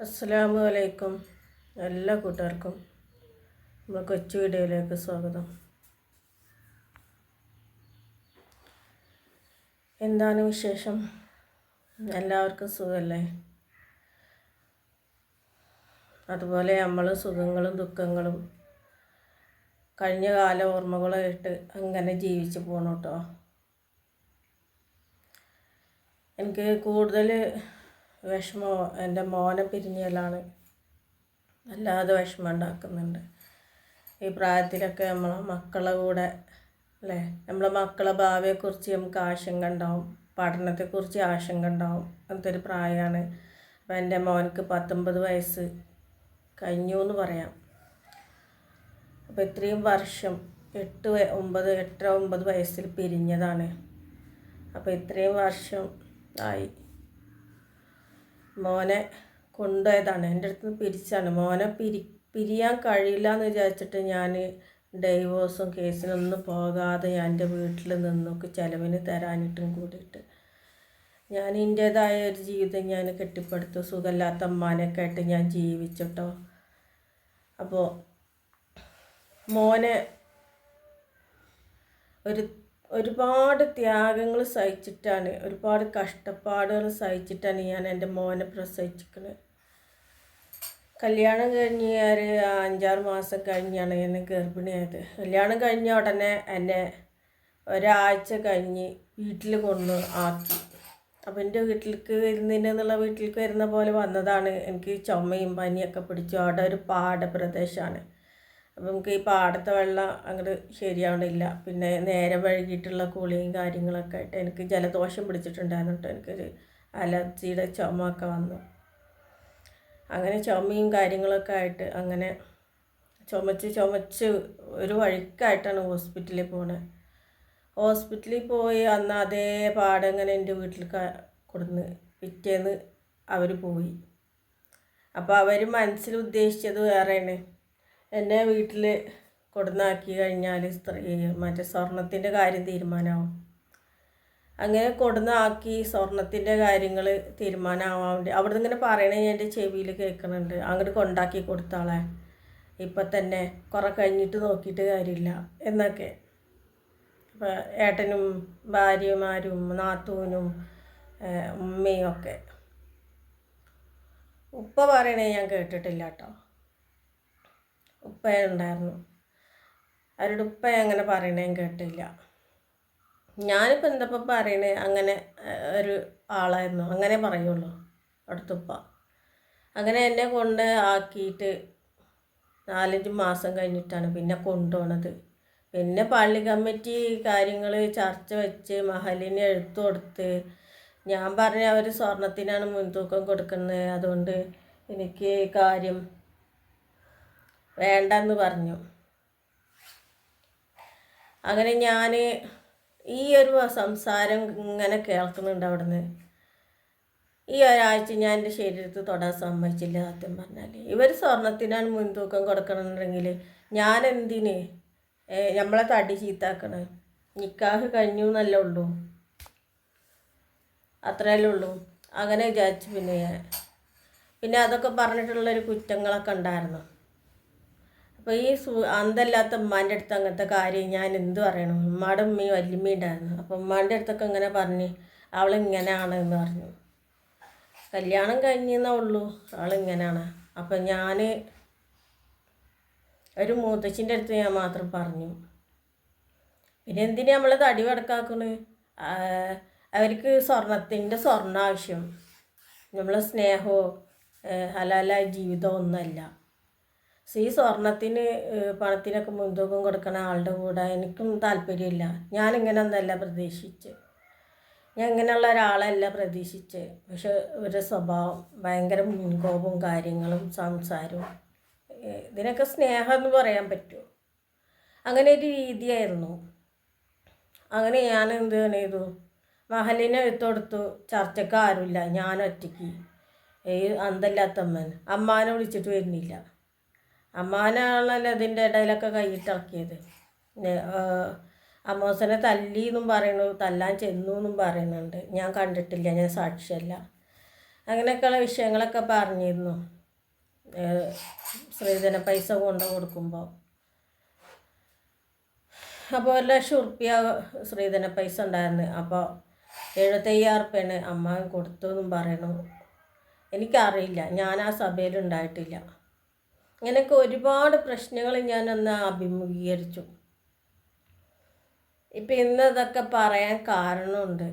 അസ്സലാമു അലൈക്കും എല്ലാ കൂട്ടുകാർക്കും നമ്മുടെ കൊച്ചു വീഡിയോയിലേക്ക് സ്വാഗതം. എന്താണ് വിശേഷം? എല്ലാവർക്കും സുഖമല്ലേ? അതുപോലെ നമ്മൾ സുഖങ്ങളും ദുഃഖങ്ങളും കഴിഞ്ഞ കാല ഓർമ്മകളായിട്ട് അങ്ങനെ ജീവിച്ചു പോകണം കേട്ടോ എനിക്ക് കൂടുതൽ വിഷമം എന്റെ മോനെ പിരിഞ്ഞാലാണ്. അല്ലാതെ വിഷമം ഉണ്ടാക്കുന്നുണ്ട്. ഈ പ്രായത്തിലൊക്കെ നമ്മളെ മക്കളെ കൂടെ അല്ലേ? നമ്മളെ മക്കളെ ഭാവിയെക്കുറിച്ച് നമുക്ക് ആശങ്ക ഉണ്ടാവും പഠനത്തെക്കുറിച്ച് ആശങ്ക ഉണ്ടാവും അങ്ങനത്തെ ഒരു പ്രായമാണ്. അപ്പം എന്റെ മോനക്ക് പത്തൊമ്പത് വയസ്സ്. കഴിഞ്ഞു എന്ന് പറയാം. അപ്പോൾ ഇത്രയും വർഷം എട്ട് ഒമ്പത് എട്ടര ഒമ്പത് വയസ്സിൽ പിരിഞ്ഞതാണ്. അപ്പോൾ ഇത്രയും വർഷം ആയി. മോനെ കൊണ്ടുപോയതാണ്. എന്റെ അടുത്ത് നിന്ന് പിരിച്ചാണ്. മോനെ പിരി പിരിയാൻ കഴിയില്ല എന്ന് വിചാരിച്ചിട്ട് ഞാൻ ഡൈവോഴ്സും കേസിനൊന്നും പോകാതെ ഞാൻ എന്റെ വീട്ടിൽ നിന്നൊക്കെ ചിലവിന് തരാനിട്ടും കൂടിയിട്ട്. ഞാൻ എന്റേതായ ഒരു ജീവിതം ഞാൻ കെട്ടിപ്പടുത്തു. സുഖമില്ലാത്ത അമ്മാനൊക്കെ ആയിട്ട് ഞാൻ ജീവിച്ചിട്ടോ. അപ്പോൾ മോനെ ഒരു ഒരുപാട് ത്യാഗങ്ങൾ സഹിച്ചിട്ടാണ് ഒരുപാട് കഷ്ടപ്പാടുകൾ സഹിച്ചിട്ടാണ് ഞാൻ എന്റെ മോനെ പ്രസവിച്ചിരിക്കുന്നത് കല്യാണം കഴിഞ്ഞ് ഒരു അഞ്ചാറ് മാസം കഴിഞ്ഞാണ് എന്നെ ഗർഭിണിയായത്. കല്യാണം കഴിഞ്ഞ ഉടനെ എന്നെ ഒരാഴ്ച കഴിഞ്ഞ് വീട്ടിൽ കൊണ്ട് ആക്കി. അപ്പം എന്റെ വീട്ടിലേക്ക് വരുന്നതിനെന്നുള്ള വീട്ടിലേക്ക് വരുന്ന പോലെ വന്നതാണ് എനിക്ക് ചുമയും പനിയൊക്കെ പിടിച്ചു അവിടെ ഒരു പാടപ്രദേശമാണ്. അപ്പം നമുക്ക് ഈ പാടത്തെ വെള്ളം അങ്ങോട്ട് ശരിയാവണില്ല. പിന്നെ നേരെ വഴുകിയിട്ടുള്ള കുളിയും കാര്യങ്ങളൊക്കെ ആയിട്ട് എനിക്ക് ജലദോഷം പിടിച്ചിട്ടുണ്ടായിരുന്നു കേട്ടോ എനിക്കൊരു അലർജിയുടെ ചുമ ഒക്കെ വന്നു. അങ്ങനെ ചുമയും കാര്യങ്ങളൊക്കെ ആയിട്ട് അങ്ങനെ ചുമച്ച് ചുമച്ച് ഒരു വഴിക്കായിട്ടാണ് ഹോസ്പിറ്റലിൽ പോണത് ഹോസ്പിറ്റലിൽ പോയി അന്ന് അതേ പാടം ഇങ്ങനെ എന്റെ വീട്ടിൽ കൊടുന്ന് പിറ്റേന്ന് അവർ പോയി. അപ്പോൾ അവർ മനസ്സിൽ ഉദ്ദേശിച്ചത് വേറെയാണ്. എന്നെ വീട്ടിൽ കൊടുന്നാക്കി കഴിഞ്ഞാൽ സ്ത്രീ മറ്റേ സ്വർണത്തിന്റെ കാര്യം തീരുമാനമാവും അങ്ങനെ കൊടുന്നാക്കി സ്വർണത്തിന്റെ കാര്യങ്ങൾ തീരുമാനമാവാൻ വേണ്ടി അവിടെ ഇങ്ങനെ പറയണേ എന്റെ ചെവിയിൽ കേൾക്കുന്നുണ്ട് അങ്ങോട്ട് കൊണ്ടാക്കി കൊടുത്താളെ. ഇപ്പം തന്നെ കുറെ കഴിഞ്ഞിട്ട് നോക്കിയിട്ട് കാര്യമില്ല. എന്നൊക്കെ. അപ്പോൾ ഏട്ടനും ഭാര്യമാരും നാത്തൂനും ഉമ്മയും ഒക്കെ. ഉപ്പ പറയണേ ഞാൻ കേട്ടിട്ടില്ല കേട്ടോ ഉപ്പ ഉണ്ടായിരുന്നു അവരുടെ ഉപ്പ അങ്ങനെ പറയണേ കേട്ടില്ല. ഞാനിപ്പോൾ എന്തപ്പോൾ പറയണേ അങ്ങനെ ഒരു ആളായിരുന്നു. അങ്ങനെ പറയുള്ളൂ അടുത്തുപ്പ അങ്ങനെ എന്നെ കൊണ്ട് ആക്കിയിട്ട് നാലഞ്ച് മാസം കഴിഞ്ഞിട്ടാണ് പിന്നെ കൊണ്ടുപോണത്. പിന്നെ പള്ളി കമ്മിറ്റി കാര്യങ്ങൾ ചർച്ച വെച്ച് മഹലിന് എഴുത്തു കൊടുത്ത് ഞാൻ പറഞ്ഞ അവർ സ്വർണത്തിനാണ് മുൻതൂക്കം കൊടുക്കുന്നത്. അതുകൊണ്ട് എനിക്ക് കാര്യം വേണ്ടെന്ന് പറഞ്ഞു. അങ്ങനെ ഞാൻ ഈ ഒരു സംസാരം ഇങ്ങനെ കേൾക്കുന്നുണ്ട് അവിടുന്ന്. ഈ ഒരാഴ്ച ഞാൻ എന്റെ ശരീരത്തിൽ തൊടാൻ സമ്മതിച്ചില്ല സത്യം പറഞ്ഞാൽ ഇവർ സ്വർണത്തിനാണ് മുൻതൂക്കം കൊടുക്കണമെന്നുണ്ടെങ്കിൽ ഞാൻ എന്തിന്? നമ്മളെ തടി ചീത്താക്കണേ. നിക്കാഹ് കഴിഞ്ഞു എന്നല്ലേ ഉള്ളൂ. അത്രയല്ലേ ഉള്ളൂ. അങ്ങനെ വിചാരിച്ചു പിന്നെ പിന്നെ അതൊക്കെ പറഞ്ഞിട്ടുള്ളൊരു കുറ്റങ്ങളൊക്കെ ഉണ്ടായിരുന്നു. അപ്പോൾ ഈ സു അന്തല്ലാത്ത ഉമ്മാന്റെ അടുത്ത് അങ്ങനത്തെ കാര്യം ഞാൻ എന്ത് പറയണം? ഉമ്മാടെ ഉമ്മയും വല്യമ്മയും ഉണ്ടായിരുന്നു. അപ്പോൾ ഉമ്മാന്റെ അടുത്തൊക്കെ ഇങ്ങനെ പറഞ്ഞ് അവളിങ്ങനെയാണ് എന്ന് പറഞ്ഞു. കല്യാണം കഴിഞ്ഞെന്നേ ഉള്ളൂ. അവളിങ്ങനെയാണ് അപ്പം ഞാൻ ഒരു മൂത്തച്ഛന്റെ അടുത്ത് ഞാൻ മാത്രം പറഞ്ഞു. പിന്നെ എന്തിനാ നമ്മൾ തടി വടക്കാക്കണ്? അവർക്ക് സ്വർണത്തിന്റെ സ്വർണ ആവശ്യം നമ്മളെ സ്നേഹമോ ഹലാലായ ജീവിതമോ ഒന്നുമല്ല. ഈ സ്വർണത്തിന് പണത്തിനൊക്കെ മുൻതൂക്കം കൊടുക്കണ ആളുടെ കൂടെ എനിക്കും താല്പര്യമില്ല. ഞാനിങ്ങനെ ഒന്നല്ല പ്രതീക്ഷിച്ച്. ഞാൻ ഇങ്ങനെയുള്ള ഒരാളല്ല പ്രതീക്ഷിച്ച്. പക്ഷെ ഒരു സ്വഭാവം ഭയങ്കര മുൻകോപവും കാര്യങ്ങളും സംസാരവും ഇതിനൊക്കെ സ്നേഹം എന്ന് പറയാൻ പറ്റുമോ? അങ്ങനെ ഒരു രീതിയായിരുന്നു. അങ്ങനെ ഞാൻ എന്ത് ചെയ്തു? മഹലിനെ എടുത്തു ചർച്ചക്ക് ആരുമില്ല. ഞാൻ ഒറ്റയ്ക്ക്. ഈ അന്തല്ലാത്തമ്മൻ. അമ്മാനെ വിളിച്ചിട്ട് വരുന്നില്ല. അമ്മാനാണല്ലോ ഇതിന്റെ ഇടയിലൊക്കെ കൈയിട്ടിറക്കിയത്. അമ്മോസനെ തല്ലി എന്നും പറയുന്നു തല്ലാൻ ചെന്നു എന്നും പറയുന്നുണ്ട്. ഞാൻ കണ്ടിട്ടില്ല ഞാൻ സാക്ഷിയല്ല. അങ്ങനെയൊക്കെയുള്ള വിഷയങ്ങളൊക്കെ പറഞ്ഞിരുന്നു. സ്ത്രീധന പൈസ കൊണ്ട് കൊടുക്കുമ്പോൾ അപ്പോൾ ഒരു ലക്ഷം ഉറുപ്പ്യ സ്ത്രീധന പൈസ ഉണ്ടായിരുന്നു. അപ്പോൾ എഴുപത്തയ്യായിരം ഉറുപ്പ്യാണ് അമ്മ കൊടുത്തു എന്നും പറയണു എനിക്കറിയില്ല ഞാൻ ആ സഭയിൽ ഉണ്ടായിട്ടില്ല. ഇങ്ങനെയൊക്കെ ഒരുപാട് പ്രശ്നങ്ങൾ ഞാൻ അന്ന് അഭിമുഖീകരിച്ചു. ഇപ്പം ഇന്ന് ഇതൊക്കെ പറയാൻ കാരണമുണ്ട്.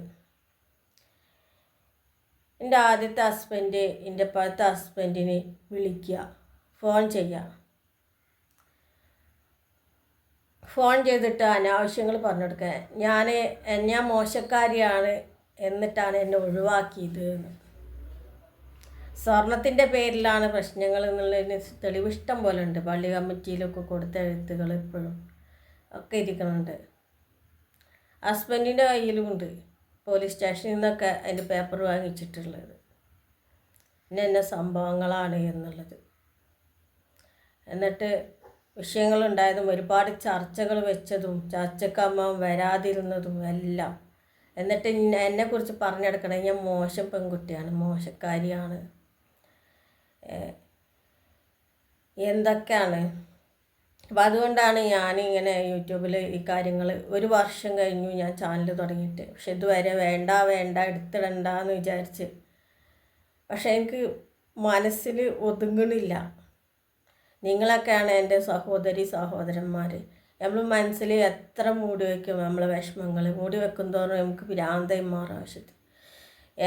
എന്റെ ആദ്യത്തെ ഹസ്ബൻഡ് എന്റെ പഴത്തെ ഹസ്ബൻഡിനെ വിളിക്കുക. ഫോൺ ചെയ്യുക. ഫോൺ ചെയ്തിട്ട് അനാവശ്യങ്ങൾ പറഞ്ഞു കൊടുക്കുക ഞാൻ ഞാൻ മോശക്കാരിയാണ് എന്നിട്ടാണ് എന്നെ ഒഴിവാക്കിയത് എന്ന്. സ്വർണത്തിന്റെ പേരിലാണ് പ്രശ്നങ്ങൾ എന്നുള്ളതിന് തെളിവ് ഇഷ്ടം പോലെ ഉണ്ട്. പള്ളി കമ്മിറ്റിയിലൊക്കെ കൊടുത്ത എഴുത്തുകൾ ഇപ്പോഴും ഒക്കെ ഇരിക്കുന്നുണ്ട്. ഹസ്ബൻഡിന്റെ കയ്യിലും ഉണ്ട്. പോലീസ് സ്റ്റേഷനിൽ നിന്നൊക്കെ അതിന്റെ പേപ്പർ വാങ്ങിച്ചിട്ടുള്ളത്. പിന്നെ എന്നെ സംഭവങ്ങളാണ് എന്നുള്ളത്. എന്നിട്ട് വിഷയങ്ങളുണ്ടായതും ഒരുപാട് ചർച്ചകൾ വെച്ചതും ചർച്ചക്കമ്മ വരാതിരുന്നതും എല്ലാം. എന്നിട്ട് എന്നെക്കുറിച്ച് പറഞ്ഞെടുക്കണമെങ്കിൽ ഞാൻ മോശം പെൺകുട്ടിയാണ് മോശക്കാരിയാണ്. എന്തൊക്കെയാണ്? അപ്പോൾ അതുകൊണ്ടാണ് ഞാൻ ഇങ്ങനെ യൂട്യൂബിൽ ഈ കാര്യങ്ങൾ ഒരു വർഷം കഴിഞ്ഞു ഞാൻ ചാനൽ തുടങ്ങിയിട്ട്. പക്ഷെ ഇതുവരെ വേണ്ട വേണ്ട എടുത്തിടണ്ട എന്ന് വിചാരിച്ച്. പക്ഷേ എനിക്ക് മനസ്സിൽ ഒതുങ്ങണില്ല. നിങ്ങളൊക്കെയാണ് എന്റെ സഹോദരി സഹോദരന്മാർ നമ്മൾ മനസ്സിൽ എത്ര മൂടി വയ്ക്കും നമ്മളെ വിഷമങ്ങൾ മൂടി വെക്കും തോറും നമുക്ക് ഭ്രാന്തയും മാറും ആവശ്യത്തിൽ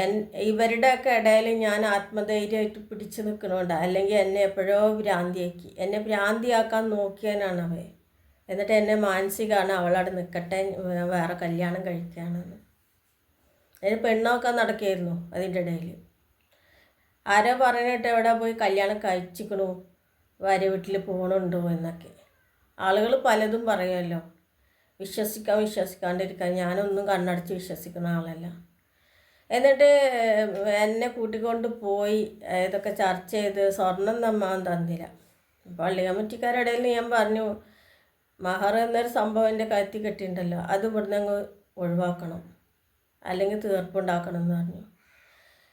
എൻ ഇവരുടെയൊക്കെ ഇടയിൽ ഞാൻ ആത്മധൈര്യമായിട്ട് പിടിച്ചു നിൽക്കണോണ്ട അല്ലെങ്കിൽ എന്നെ എപ്പോഴോ ഭ്രാന്തിയാക്കി. എന്നെ ഭ്രാന്തിയാക്കാൻ നോക്കിയാനാണ് അവ എന്നിട്ട് എന്നെ മാനസികമാണ് അവളവിടെ നിൽക്കട്ടെ വേറെ കല്യാണം കഴിക്കാനാണ്. അതിന് പെണ്ണൊക്കെ നടക്കുകയായിരുന്നു അതിന്റെ ഇടയിൽ. ആരോ പറഞ്ഞിട്ട് എവിടെ പോയി കല്യാണം കഴിച്ചിക്കണു വരെ വീട്ടിൽ പോകണുണ്ടോ എന്നൊക്കെ. ആളുകൾ പലതും പറയുമല്ലോ. വിശ്വസിക്കാൻ വിശ്വസിക്കാണ്ടിരിക്കാൻ. ഞാനൊന്നും കണ്ണടച്ച് വിശ്വസിക്കുന്ന ആളല്ല. എന്നിട്ട് എന്നെ കൂട്ടിക്കൊണ്ട് പോയി ഇതൊക്കെ ചർച്ച ചെയ്ത് സ്വർണം നമ്മാൻ തന്നില്ല. പള്ളി കമ്മിറ്റിക്കാരുടെ ഞാൻ പറഞ്ഞു മഹർ എന്നൊരു സംഭവം എന്റെ കത്തി കെട്ടിയിട്ടുണ്ടല്ലോ അത് ഇവിടുന്ന് അങ്ങ് ഒഴിവാക്കണം. അല്ലെങ്കിൽ തീർപ്പുണ്ടാക്കണം എന്ന് പറഞ്ഞു.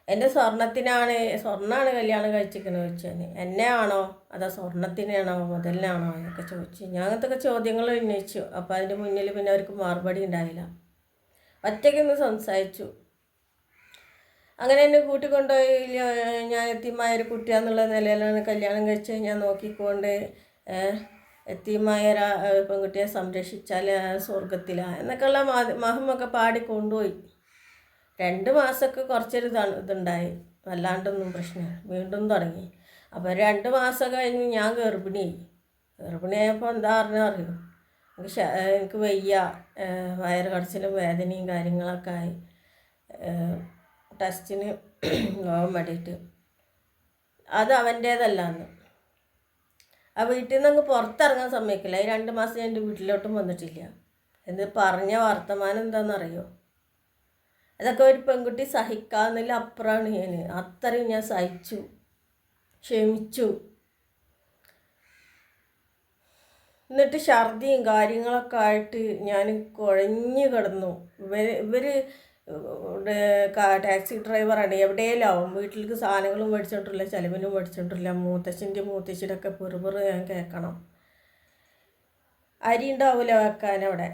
എന്റെ സ്വർണത്തിനാണ് സ്വർണമാണ് കല്യാണം കഴിച്ചിരിക്കുന്നത് ചോദിച്ചാൽ എന്നെ ആണോ? അതോ സ്വർണത്തിനാണോ മുതലിനാണോ? എന്നൊക്കെ ചോദിച്ചു. ഞാൻ അങ്ങനത്തെ ചോദ്യങ്ങൾ ഉന്നയിച്ചു. അപ്പോൾ അതിന്റെ മുന്നിൽ പിന്നെ അവർക്ക് മറുപടി ഉണ്ടായില്ല. ഒറ്റയ്ക്കൊന്ന് സംസാരിച്ചു. അങ്ങനെ എന്നെ കൂട്ടിക്കൊണ്ടുപോയി ഞാൻ എത്തിമായ ഒരു കുട്ടിയാന്നുള്ള നിലയിലാണ് കല്യാണം കഴിച്ച് ഞാൻ നോക്കിക്കൊണ്ട് എത്തിമായൊരാ പെൺകുട്ടിയെ സംരക്ഷിച്ചാൽ സ്വർഗത്തിലാണ് എന്നൊക്കെയുള്ള മഹമൊക്കെ പാടി കൊണ്ടുപോയി. രണ്ട് മാസമൊക്കെ കുറച്ചൊരു ഇതുണ്ടായി. വല്ലാണ്ടൊന്നും പ്രശ്നമില്ല വീണ്ടും തുടങ്ങി. അപ്പോൾ രണ്ട് മാസം കഴിഞ്ഞ് ഞാൻ ഗർഭിണിയായി. ഗർഭിണിയായപ്പോൾ എന്താ പറഞ്ഞാൽ അറിയോ? എനിക്ക് എനിക്ക് വയ്യ. വയറ് കടച്ചിലും വേദനയും കാര്യങ്ങളൊക്കെ ആയി. ടെസ്റ്റിന് പോകാൻ വേണ്ടിയിട്ട്. അത് അവന്റേതല്ലാന്ന്. ആ വീട്ടിൽ നിന്ന് അങ്ങ് പുറത്തിറങ്ങാൻ സമ്മതിക്കില്ല. ഈ രണ്ട് മാസം ഞാൻ എന്റെ വീട്ടിലോട്ടും വന്നിട്ടില്ല. എന്ത് പറഞ്ഞ വർത്തമാനം എന്താണെന്നറിയോ അതൊക്കെ ഒരു പെൺകുട്ടി സഹിക്കാന്നില്ല അപ്പുറമാണ് ഞാൻ അത്രയും ഞാൻ സഹിച്ചു. ക്ഷമിച്ചു. എന്നിട്ട് ഛർദിയും കാര്യങ്ങളൊക്കെ ആയിട്ട് ഞാൻ കുഴഞ്ഞു കിടന്നു. ഇവർ ഇവർ ടാക്സി ഡ്രൈവറാണ്. എവിടെയെല്ലാവും വീട്ടിലേക്ക് സാധനങ്ങളും മേടിച്ചിട്ടില്ല ചിലവിനും മേടിച്ചിട്ടില്ല മൂത്തശ്ശിന്റെ മൂത്തശ്ശിയുടെ ഒക്കെ പെറുപെറ് ഞാൻ കേൾക്കണം അരി ഉണ്ടാവില്ല വെക്കാൻ അവിടെ.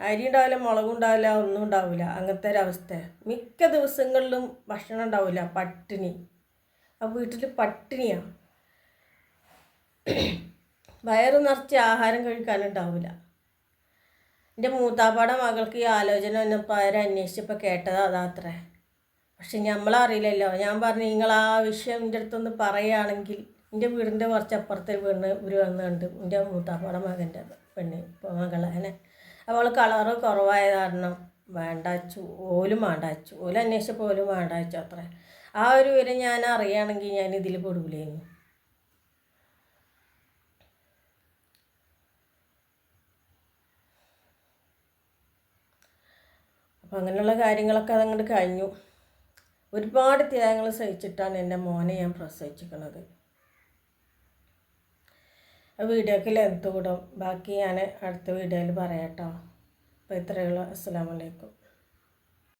അരി ഉണ്ടാവില്ല മുളകും ഉണ്ടാവില്ല ഒന്നും ഉണ്ടാവില്ല. അങ്ങനത്തെ ഒരവസ്ഥ മിക്ക ദിവസങ്ങളിലും ഭക്ഷണം ഉണ്ടാവില്ല പട്ടിണി. ആ വീട്ടിൽ പട്ടിണിയാണ് വയറ് നിറച്ച് ആഹാരം കഴിക്കാനുണ്ടാവില്ല എന്റെ മൂത്താപ്പാടെ മകൾക്ക് ഈ ആലോചന വന്നപ്പോൾ അവരെ അന്വേഷിച്ചപ്പോൾ കേട്ടത് അതാത്രേ പക്ഷെ നമ്മളറിയില്ലല്ലോ ഞാൻ പറഞ്ഞു നിങ്ങൾ ആ വിഷയം എന്റെ അടുത്തൊന്ന് പറയുകയാണെങ്കിൽ എന്റെ വീടിന്റെ കുറച്ച് അപ്പുറത്തെ വീണ് ഇവർ വന്നുണ്ട് എന്റെ മൂത്താപ്പാടെ മകന്റെ പെണ്ണ് മകളെ അങ്ങനെ അവൾ കളറ് കുറവായ കാരണം വേണ്ടാച്ചു ഓലും വേണ്ടാച്ചു ഓലും അന്വേഷിച്ചപ്പോൾ ഓലും വേണ്ടാച്ചു അത്ര. ആ ഒരു വിവരം ഞാൻ അറിയുകയാണെങ്കിൽ ഞാൻ ഇതിൽ പെടൂലായിരുന്നു അപ്പം അങ്ങനെയുള്ള കാര്യങ്ങളൊക്കെ അതങ്ങോട്ട് കഴിഞ്ഞു. ഒരുപാട് ത്യാഗങ്ങൾ സഹിച്ചിട്ടാണ് എന്റെ മോനെ ഞാൻ പ്രസവിച്ചിരിക്കുന്നത്. വീഡിയോക്ക് ലെങ്ത് കൂടും. ബാക്കി ഞാൻ അടുത്ത വീഡിയോയിൽ പറയാം കേട്ടോ അപ്പോൾ ഇത്രയുള്ള അസ്സാം വലൈക്കും